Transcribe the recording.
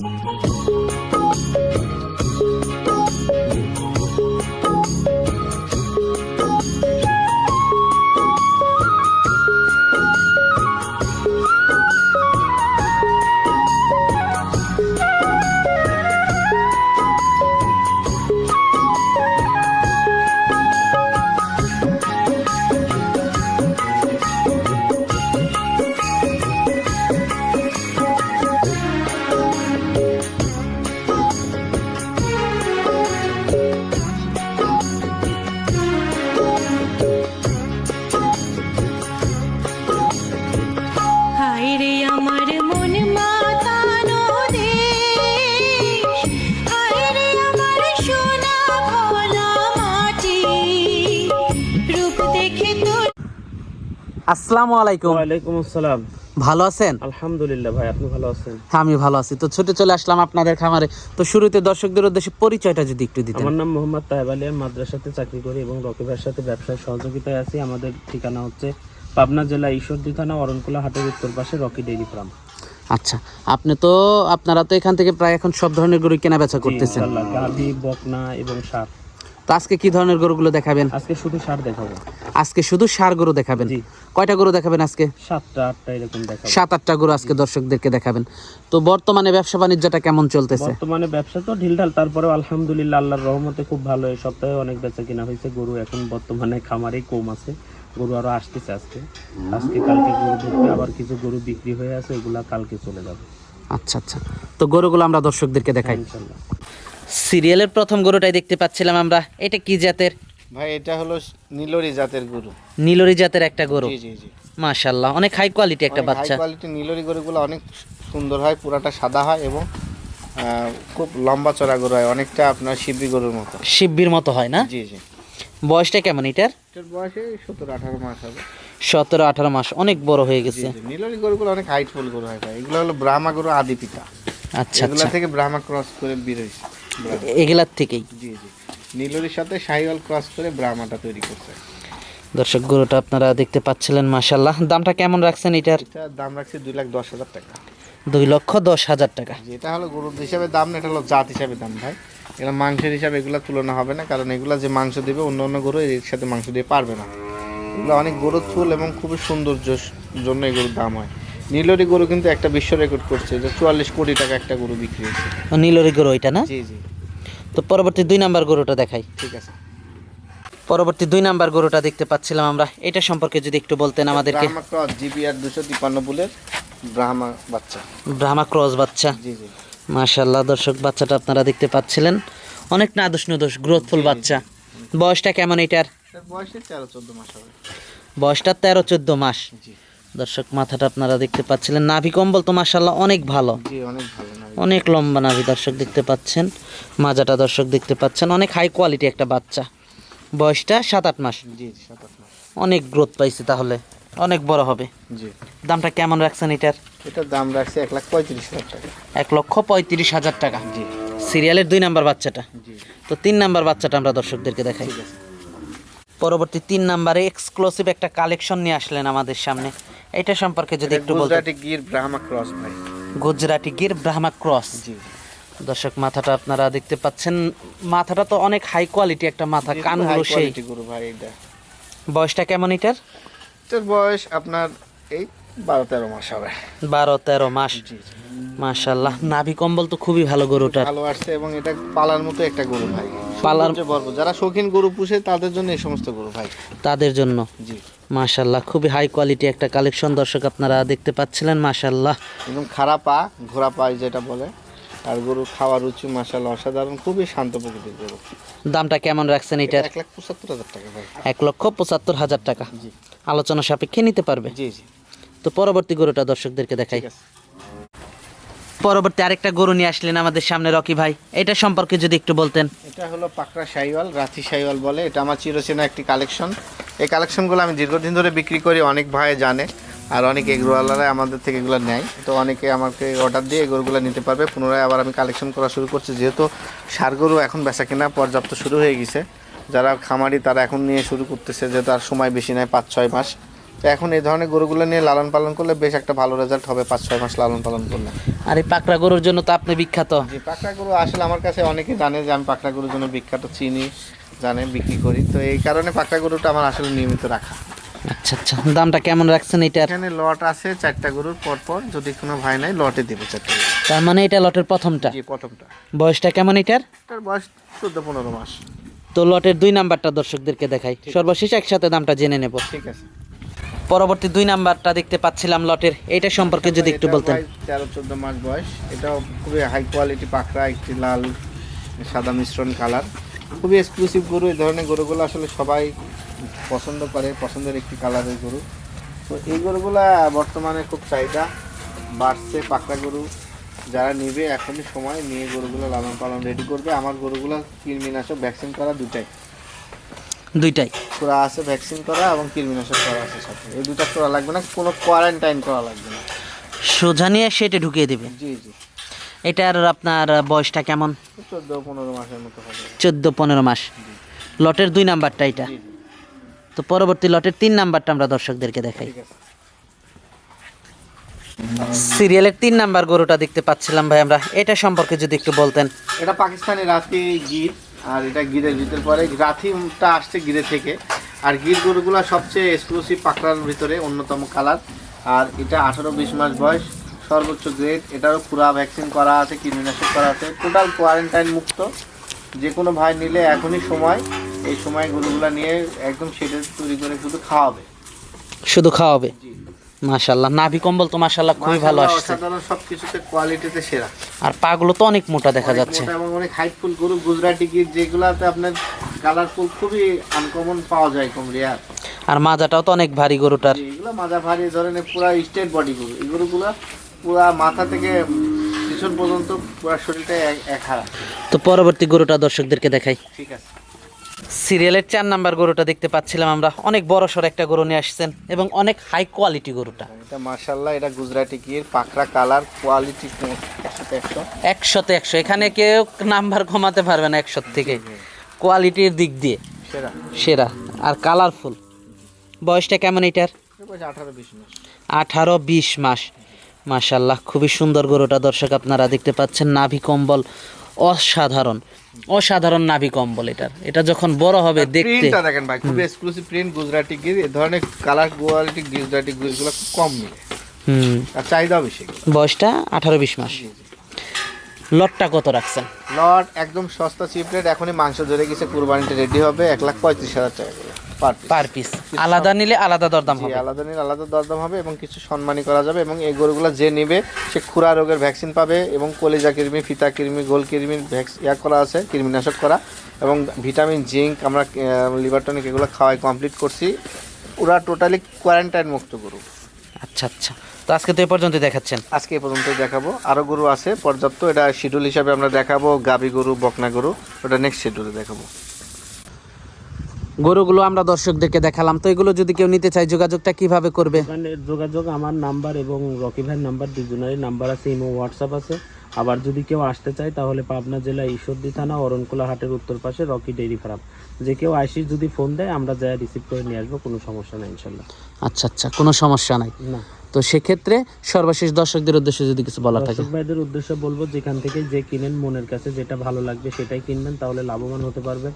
হায় আসসালামু আলাইকুম। ওয়ালাইকুম আসসালাম। ভালো আছেন? আলহামদুলিল্লাহ ভাই আপনি ভালো আছেন? হ্যাঁ আমি ভালো আছি। তো ছুটে চলে আসলাম আপনাদের খামারে। তো শুরুতে দর্শকদের উদ্দেশ্যে পরিচয়টা যদি একটু দিতেন। আমার নাম মোহাম্মদ তাহেব আলী আমি মাদ্রাসাতে চাকরি করি এবং রকিবের সাথে ব্যবসায় সহযোগিতায় আছি। আমাদের ঠিকানা হচ্ছে পাবনা জেলা ঈশ্বরদী থানা অরণকুলা হাটের উত্তর পাশে রকি ডেইরি ফার্ম। আচ্ছা আপনি তো আপনারা তো এখান থেকে প্রায় এখন সব ধরনের গরু কেনা বেচা করতেছেন। গাভি বকনা এবং সার। তো আজকে কি ধরনের গরুগুলো দেখাবেন? আজকে শুধু সার দেখাবো। আজকে শুধু সার গরু দেখাবেন? কয়টা গরু দেখাবেন আজকে? সাতটা আটটা এরকম দেখাবো। সাত আটটা গরু আজকে দর্শকদেরকে দেখাবেন। তো বর্তমানে ব্যবসা বাণিজ্যটা কেমন চলতেছে? বর্তমানে ব্যবসা তো ঢিলঢাল তারপরেও আলহামদুলিল্লাহ আল্লাহর রহমতে খুব ভালো এই সপ্তাহে অনেক বেচা কিনা হয়েছে গরু এখন বর্তমানে খামারেই কম আছে। গরু আরও আসতেছে আজকে। আজকে কালকে গরু ঢুকবে আবার কিছু গরু বিক্রি হয়ে আছে ওগুলা কালকে চলে যাবে। আচ্ছা আচ্ছা। তো গরুগুলো আমরা দর্শকদেরকে দেখাই। ইনশাল্লাহ। সিরিয়ালের প্রথম গরুটাই দেখতে পাচ্ছিলাম আমরা। এটা কি জাতের? ভাই এটা হলো নীলরি জাতের গরু। নীলরি জাতের একটা গরু। জি জি জি। মাশাল্লাহ অনেক হাই কোয়ালিটি একটা বাচ্চা হাই বাচ্চা। কোয়ালিটি নীলরি গরুগুলো অনেক সুন্দর হয় পুরাটা সাদা হয় এবং আহ, খুব লম্বা চড়া গরু হয় অনেকটা আপনার শিবি গরুর মতো। শিব্বির মতো হয় না? জি জি। বয়সটা কেমন এটার? সতেরো আঠারো মাস হবে। সতেরো আঠারো মাস অনেক বড় হয়ে গেছে। জি নীলরি গরুগুলো অনেক হাইটফুল গরু হয় ভাই। এগুলো হলো ব্রাহ্মা গরু আদি পিতা। আচ্ছা এগুলা আচ্ছা। থেকে ব্রাহ্মা ক্রস করে বের হয়েছে। এগুলার থেকেই? জি জি। নীলরির সাথে শাহিওয়াল ক্রস করে ব্রাহ্মাটা তৈরি করছে। দর্শক গরুটা আপনারা দেখতে পাচ্ছিলেন মাশাল্লাহ দামটা কেমন রাখছেন এটার দাম রাখছি দুই লাখ দশ হাজার টাকা। দুই লক্ষ দশ হাজার টাকা। যেটা হলো গরুর হিসাবে দাম না এটা হলো জাত হিসাবে দাম ভাই। এগুলো মাংসের হিসাবে এগুলো তুলনা হবে না কারণ এগুলো যে মাংস দেবে অন্য অন্য গরু এর সাথে মাংস দিয়ে পারবে না। এগুলো অনেক গরুর চুল এবং খুবই সৌন্দর্য জন্য এই গরুর দাম হয়। নীলরি গরু কিন্তু একটা বিশ্ব রেকর্ড করছে যে চুয়াল্লিশ কোটি টাকা একটা গরু বিক্রি হয়েছে। নীলরি গরু এটা না? জি জি। তো পরবর্তী দুই নাম্বার গরুটা দেখাই। ঠিক আছে। পরবর্তী দুই নাম্বার গরুটা দেখতে পাচ্ছিলাম আমরা। এটা সম্পর্কে যদি একটু বলতেন আমাদেরকে। জিবিআর দুশো তিপ্পান্ন বুলের ব্রাহ্মা বাচ্চা। ব্রাহ্মা ক্রস বাচ্চা। জি জি। মাশাল্লাহ দর্শক বাচ্চাটা আপনারা দেখতে পাচ্ছিলেন। অনেক নাদুস নুদুস গ্রোথফুল বাচ্চা। বয়সটা কেমন এটার? বয়সটা তেরো চোদ্দ মাস। দর্শক মাথাটা আপনারা দেখতে পাচ্ছিলেন। নাভি কম্বল তো মাশাল্লাহ অনেক ভালো। অনেক লম্বা নাভি দর্শক দেখতে পাচ্ছেন। মাজাটা দর্শক দেখতে পাচ্ছেন। অনেক হাই কোয়ালিটি একটা বাচ্চা। বয়সটা সাত আট মাস। জি জি সাত আট মাস। অনেক গ্রোথ পাইছে তাহলে। অনেক বড় হবে। জি। দামটা কেমন রাখছেন এটার? এটার দাম রাখছে এক লাখ পঁয়ত্রিশ হাজার টাকা। এক লক্ষ পঁয়ত্রিশ হাজার টাকা। জি। সিরিয়ালের দুই নাম্বার বাচ্চাটা। তো তিন নাম্বার বাচ্চাটা আমরা দর্শকদেরকে দেখাই। পরবর্তী তিন নাম্বারে এক্সক্লুসিভ একটা কালেকশন নিয়ে আসলেন আমাদের সামনে। এটা সম্পর্কে যদি একটু গুজরাটি গির ব্রাহ্মা ক্রস ভাই। গুজরাটি গির ব্রাহ্মা ক্রস। জি। দর্শক মাথাটা আপনারা দেখতে পাচ্ছেন। মাথাটা তো অনেক হাই কোয়ালিটি একটা মাথা কানগুলো সেই। গরু ভাই এটা। বয়সটা কেমন এটার? এটার বয়স আপনার এই বারো তেরো মাস হবে। বারো তেরো মাস। মাশাল্লাহ নাভি কম্বল তো খুবই ভালো গরুটার। ভালো আসছে এবং এটা পালার মতো একটা গরু ভাই। পালার- সৌন্দর্যে যারা শৌখিন গরু পুষে তাদের জন্য এই সমস্ত গরু ভাই। তাদের জন্য। জি। মাশাল্লাহ খুবই হাই কোয়ালিটি একটা কালেকশন দর্শক আপনারা দেখতে পাচ্ছিলেন মাশাল্লাহ একদম খারাপ পা ঘোড়া পা যেটা বলে। আর গরু খাওয়ার রুচি মাসাল্লাহ অসাধারণ খুবই শান্ত প্রকৃতির গরু। দামটা কেমন রাখছেন এটার? এক লাখ পঁচাত্তর হাজার টাকা এক লক্ষ পঁচাত্তর হাজার টাকা। আলোচনা সাপেক্ষে নিতে পারবে? জি জি। তো পরবর্তী গরুটা দর্শকদেরকে দেখাই। পরবর্তী আরেকটা গরু নিয়ে আসলেন আমাদের সামনে রকি ভাই। এটা সম্পর্কে যদি একটু বলতেন। এটা হলো পাকড়া শাইওয়াল রাথি শাইওয়াল বলে। এটা আমার চিরচেনা একটি কালেকশন। এই কালেকশনগুলো আমি দীর্ঘদিন ধরে বিক্রি করি অনেক ভাই জানে। আর অনেক এগুলোওয়ালারা আমাদের থেকে এগুলো নেয়। তো অনেকে আমাকে অর্ডার দিয়ে এগুলোগুলো নিতে পারবে। পুনরায় আবার আমি কালেকশন করা শুরু করছি। যেহেতু সার গরু এখন বেচা কেনা পর্যাপ্ত শুরু হয়ে গেছে। যারা খামারি তারা এখন নিয়ে শুরু করতেছে যেহেতু আর সময় বেশি নেয় পাঁচ ছয় মাস। তো এখন এই ধরনের গরুগুলো নিয়ে লালন পালন করলে বেশ একটা ভালো রেজাল্ট হবে পাঁচ ছয় মাস লালন পালন করলে। আর এই পাকড়া গরুর জন্য তো আপনি বিখ্যাত। যে পাকড়া গরু আসলে আমার কাছে অনেকে জানে যে আমি পাকড়া গরুর জন্য বিখ্যাত চিনি জানে বিক্রি করি। তো এই কারণে পাকড়া গরুটা আমার আসলে নিয়মিত রাখা। আচ্ছা আচ্ছা। দামটা কেমন রাখছেন এটার এখানে লট আছে চারটা গরুর পর পর যদি কোনো ভাই নাই লটে দেবো চারটা তার মানে এটা লটের প্রথমটা? জি প্রথমটা। বয়সটা কেমন এটার? এটার বয়স চোদ্দ পনেরো মাস। তো লটের দুই নাম্বারটা দর্শকদেরকে দেখাই। সর্বশেষ একসাথে দামটা জেনে নেব। ঠিক আছে। পরবর্তী দুই নাম্বারটা দেখতে পাচ্ছিলাম লটের। এইটা সম্পর্কে যদি একটু বলতেন। তেরো চোদ্দ মাস বয়স। এটাও খুবই হাই কোয়ালিটি পাকড়া একটি লাল সাদা মিশ্রণ কালার খুবই এক্সক্লুসিভ গরু এই ধরনের গরুগুলো আসলে সবাই পছন্দ করে পছন্দের একটি কালারের গরু। তো এই গরুগুলা বর্তমানে খুব চাহিদা বাড়ছে পাকড়া গরু। যারা নেবে এখনই সময় নিয়ে গরুগুলো লালন পালন রেডি করবে। আমার গরুগুলো কৃমিনাশক ভ্যাকসিন করা দুটাই দুইটাই। করা আছে ভ্যাকসিন করা এবং কৃমিনাশক করা আছে সাথে। এই দুটা করা লাগবে না কোনো কোয়ারেন্টাইন করা লাগবে না। সোজা নিয়ে সেটে ঢুকিয়ে দেবে জি জি। এটার আপনার বয়সটা কেমন? চোদ্দ পনেরো মাসের মতো হবে। চোদ্দ পনেরো মাস। লটের দুই নাম্বারটা এটা। তো পরবর্তী লটের তিন নাম্বারটা আমরা দর্শকদেরকে দেখাই। সিরিয়ালের তিন নাম্বার গরুটা দেখতে পাচ্ছিলাম ভাই আমরা। এটা সম্পর্কে যদি একটু বলতেন। এটা পাকিস্তানি রাতি গির আর এটা গিরের ভিতর পরে। রাথিটা আসছে গিরে থেকে। আর গির গরুগুলো সবচেয়ে এক্সক্লুসিভ পাকড়ার ভিতরে অন্যতম কালার। আর এটা আঠারো বিশ মাস বয়স সর্বোচ্চ গ্রেড এটারও পুরা ভ্যাকসিন করা আছে কৃমিনাশক করা আছে। টোটাল কোয়ারেন্টাইন মুক্ত। যে কোনো ভাই নিলে এখনই সময়। এই সময় গরুগুলো নিয়ে একদম সেটা তৈরি করে শুধু খাওয়াবে। শুধু খাওয়াবে? মাশাল্লাহ নাভি কম্বল তো মাশাল্লাহ খুবই ভালো আসছে। অসাধারণ সবকিছুতে কোয়ালিটিতে সেরা। আর পাগুলো তো অনেক মোটা দেখা যাচ্ছে। এবং অনেক হাইটফুল গরু। গুজরাটি গির যেগুলাতে আপনার কালারফুল খুবই আনকমন পাওয়া যায় কম রেয়ার আর মাজাটাও তো অনেক ভারী গরুটার। এগুলো মাজা ভারী এই ধরনের পুরা স্টেট বডি গরু। এই গরুগুলো পুরা মাথা থেকে পিছন পর্যন্ত পুরা শরীরটা এক- এক হারা তো পরবর্তী গরুটা দর্শকদেরকে দেখাই। ঠিক আছে। সিরিয়ালের চার নাম্বার গরুটা দেখতে পাচ্ছিলাম আমরা। অনেক বড় সড় একটা গরু নিয়ে আসছেন এবং অনেক হাই কোয়ালিটি গরুটা। এটা মার্শাল্লাহ এটা গুজরাটি গির পাকড়া কালার কোয়ালিটি একশো একশো? একশোতে একশো। এখানে কেউ নাম্বার কমাতে পারবে না একশো থেকে। কোয়ালিটির দিক দিয়ে। সেরা। সেরা আর কালারফুল বয়সটা কেমন এটার? এটা আঠারো বিশ মাস। আঠারো বিশ মাস। মাশাল্লাহ খুবই সুন্দর গরুটা দর্শক আপনারা দেখতে পাচ্ছেন। নাভি কম্বল অসাধারণ। অসাধারণ নাভি কম্বল এটার। এটা যখন বড় হবে দেখতে প্রিন্টটা দেখেন ভাই খুব এক্সক্লুসিভ প্রিন্ট গুজরাটি গির এই ধরনের কালার কোয়ালিটি গুজরাটি গিরগুলো কম মিলে। হুম। আর চাহিদা বেশি বয়সটা আঠারো বিশ মাস। লটটা কত রাখছেন? লট একদম সস্তা চিপ রেট এখনই মাংস ধরে গেছে কুরবানিতে রেডি হবে এক লাখ পঁয়ত্রিশ হাজার টাকা পার পিস আলাদা নিলে আলাদা দরদাম হবে। আলাদা নিলে আলাদা দরদাম হবে এবং কিছু সম্মানী করা যাবে এবং এই গরুগুলো যে নেবে সে খুরা রোগের ভ্যাকসিন পাবে এবং কলিজা কৃমি ফিতা কৃমি গোল কৃমির ইয়া করা আছে কৃমিনাশক করা এবং ভিটামিন জিঙ্ক আমরা লিভার টনিক এগুলো খাওয়াই কমপ্লিট করছি। পুরা টোটালি কোয়ারেন্টাইন মুক্ত গরু। আচ্ছা আচ্ছা। তো আজকে তো এ পর্যন্ত দেখাচ্ছেন। আজকে এ পর্যন্ত দেখাবো। আরও গরু আছে পর্যাপ্ত। এটা শিডিউল হিসাবে আমরা দেখাবো গাবি গরু বকনা গরু। ওটা নেক্সট শিডিউলে দেখাবো। গরুগুলো আমরা দর্শকদেরকে দেখালাম। তো এগুলো যদি কেউ নিতে চায় যোগাযোগটা কীভাবে করবে? যোগাযোগ আমার নাম্বার এবং রকি ভাইয়ের নাম্বার দুজনেরই নাম্বার আছে ইমো হোয়াটসঅ্যাপ আছে। আবার যদি কেউ আসতে চায় তাহলে পাবনা জেলা ঈশ্বরদী থানা অরণকুলা হাটের উত্তর পাশে রকি ডেইরি ফার্ম। যে কেউ আসিস যদি ফোন দেয় আমরা যা রিসিভ করে নিয়ে আসব কোনো সমস্যা নাই ইনশাল্লাহ। আচ্ছা আচ্ছা কোনো সমস্যা নাই। না। তো সেক্ষেত্রে সর্বশেষ দর্শকদের উদ্দেশ্যে যদি কিছু বলা থাকে। দর্শক ভাইদের উদ্দেশ্যে বলব যেখান থেকে যে কিনেন মনের কাছে যেটা ভালো লাগবে সেটাই কিনবেন তাহলে লাভবান হতে পারবেন।